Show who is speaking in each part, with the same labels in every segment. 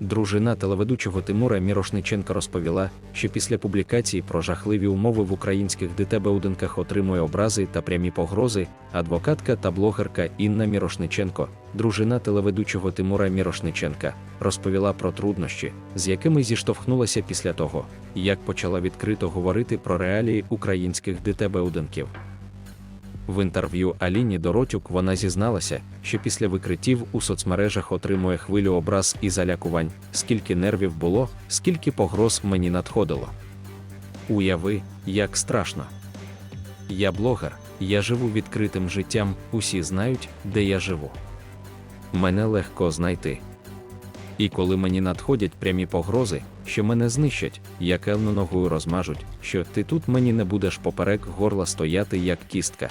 Speaker 1: Дружина телеведучого Тимура Мірошниченка розповіла, що після публікації про жахливі умови в українських ДТБ-будинках отримує образи та прямі погрози. Адвокатка та блогерка Інна Мірошниченко, дружина телеведучого Тимура Мірошниченка, розповіла про труднощі, з якими зіштовхнулася після того, як почала відкрито говорити про реалії українських ДТБ-будинків. В інтерв'ю Аліні Доротюк вона зізналася, що після викриттів у соцмережах отримує хвилю образ і залякувань, скільки нервів було, скільки погроз мені надходило. Уяви, як страшно. Я блогер, я живу відкритим життям, усі знають, де я живу. Мене легко знайти. І коли мені надходять прямі погрози, що мене знищать, як елну ногою розмажуть, що ти тут мені не будеш поперек горла стояти як кістка.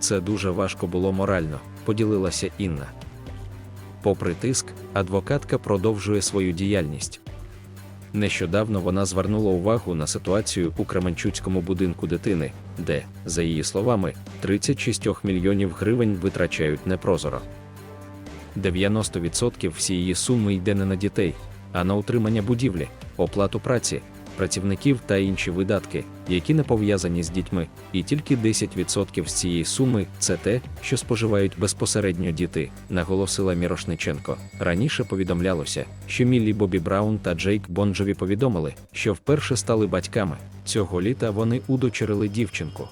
Speaker 1: Це дуже важко було морально, поділилася Інна. Попри тиск, адвокатка продовжує свою діяльність. Нещодавно вона звернула увагу на ситуацію у Кременчуцькому будинку дитини, де, за її словами, 36 мільйонів гривень витрачають непрозоро. 90% всієї суми йде не на дітей, а на утримання будівлі, оплату праці, працівників та інші видатки, які не пов'язані з дітьми, і тільки 10% з цієї суми це те, що споживають безпосередньо діти, наголосила Мірошниченко. Раніше повідомлялося, що Міллі Бобі Браун та Джейк Бонджові повідомили, що вперше стали батьками. Цього літа вони удочерили дівчинку.